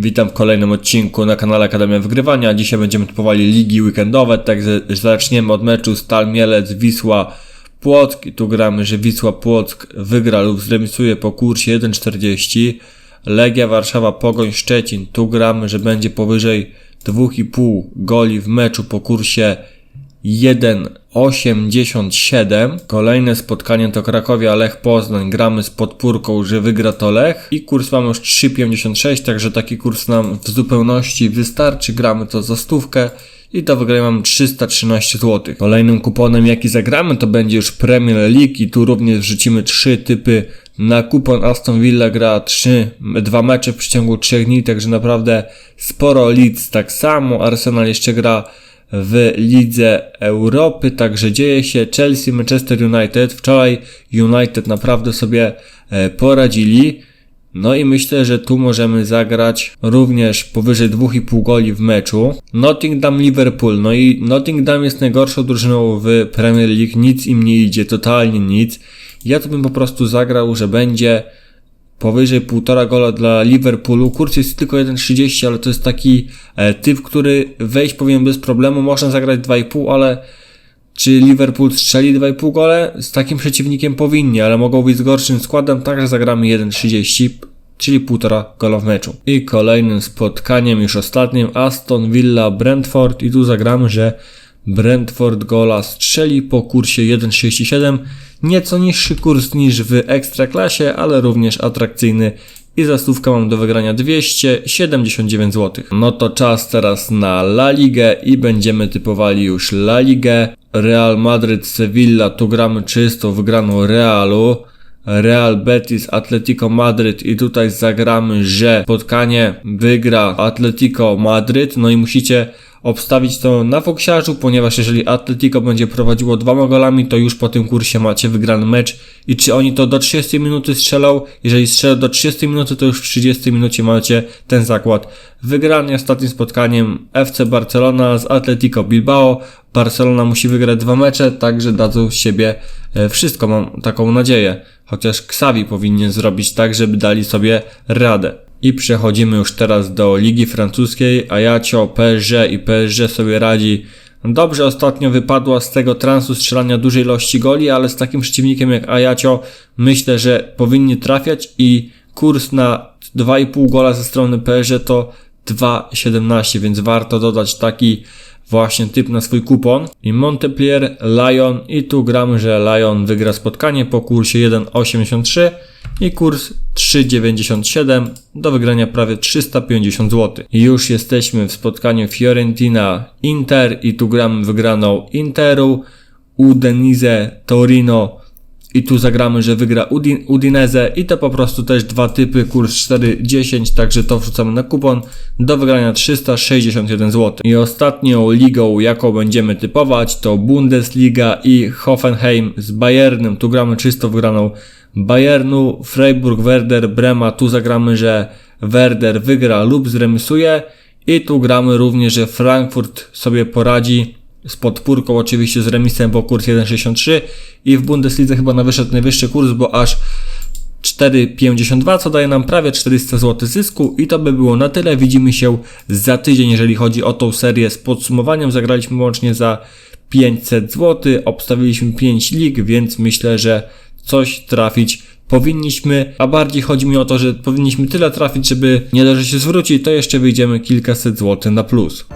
Witam w kolejnym odcinku na kanale Akademia Wygrywania. Dzisiaj będziemy typowali ligi weekendowe, także zaczniemy od meczu Stal Mielec, Wisła, Płock. I tu gramy, że Wisła Płock wygra lub zremisuje po kursie 1,40. Legia Warszawa, Pogoń Szczecin. Tu gramy, że będzie powyżej 2,5 goli w meczu po kursie 1,87. Kolejne spotkanie to Krakowia Lech Poznań. Gramy z podpórką, że wygra to Lech. I kurs mamy już 3,56, także taki kurs nam w zupełności wystarczy. Gramy to za stówkę. I do wygrania mam 313 zł. Kolejnym kuponem jaki zagramy to będzie już Premier League i tu również wrzucimy trzy typy na kupon Aston Villa gra 3, dwa mecze w przeciągu 3 dni, także naprawdę sporo Leeds tak samo. Arsenal jeszcze gra w Lidze Europy, także dzieje się Chelsea, Manchester United. Wczoraj United naprawdę sobie e, poradzili. No i myślę, że tu możemy zagrać również powyżej 2,5 goli w meczu. Nottingham Liverpool. No i Nottingham jest najgorszą drużyną w Premier League. Nic im nie idzie, totalnie nic. Ja tu bym po prostu zagrał, że będzie powyżej 1,5 gola dla Liverpoolu. Kurs jest tylko 1,30, ale to jest taki e, typ, który wejść powinien bez problemu. Można zagrać 2,5, ale czy Liverpool strzeli 2,5 gole? Z takim przeciwnikiem powinni, ale mogą być z gorszym składem, także zagramy 1,30, czyli 1,5 gola w meczu. I kolejnym spotkaniem, już ostatnim, Aston Villa Brentford i tu zagramy, że Brentford gola strzeli po kursie 1,67. Nieco niższy kurs niż w Ekstraklasie, ale również atrakcyjny i za stówkę mam do wygrania 279 zł. No to czas teraz na La Ligę i będziemy typowali już La Ligę. Real Madryt, Sevilla, tu gramy czysto wygraną Realu. Real Betis, Atletico Madryt i tutaj zagramy, że spotkanie wygra Atletico Madryt, no i musicie obstawić to na Foksiarzu, ponieważ jeżeli Atletico będzie prowadziło dwoma golami, to już po tym kursie macie wygrany mecz i czy oni to do 30 minuty strzelą, jeżeli strzelą do 30 minuty, to już w 30 minucie macie ten zakład wygrany. Ostatnim spotkaniem FC Barcelona z Atletico Bilbao. Barcelona musi wygrać dwa mecze, także dadzą z siebie e, wszystko, mam taką nadzieję. Chociaż Xavi powinien zrobić tak, żeby dali sobie radę. I przechodzimy już teraz do Ligi Francuskiej. Ajaccio, PSG i PSG sobie radzi. Dobrze ostatnio wypadła z tego transu strzelania dużej ilości goli, ale z takim przeciwnikiem jak Ajaccio myślę, że powinni trafiać i kurs na 2,5 gola ze strony PSG to 2,17, więc warto dodać taki właśnie typ na swój kupon. I Montpellier, Lyon i tu gramy, że Lyon wygra spotkanie po kursie 1,83 i kurs 3,97 do wygrania prawie 350 zł. Już jesteśmy w spotkaniu Fiorentina Inter i tu gramy wygraną Interu, Udinese Torino i tu zagramy, że wygra Udin i to po prostu też dwa typy, kurs 4,10, także to wrzucamy na kupon do wygrania 361 zł. I ostatnią ligą, jaką będziemy typować to Bundesliga i Hoffenheim z Bayernem, tu gramy czysto wygraną Bayernu, Freiburg, Werder, Brema, tu zagramy, że Werder wygra lub zremisuje i tu gramy również, że Frankfurt sobie poradzi z podpórką oczywiście z remisem, bo kurs 1,63 i w Bundeslidze chyba na wyszedł najwyższy kurs, bo aż 4,52, co daje nam prawie 400 zł zysku i to by było na tyle. Widzimy się za tydzień, jeżeli chodzi o tą serię z podsumowaniem. Zagraliśmy łącznie za 500 zł, obstawiliśmy 5 lig, więc myślę, że coś trafić powinniśmy, a bardziej chodzi mi o to, że powinniśmy tyle trafić, żeby nie leży się zwrócić, to jeszcze wyjdziemy kilkaset złotych na plus.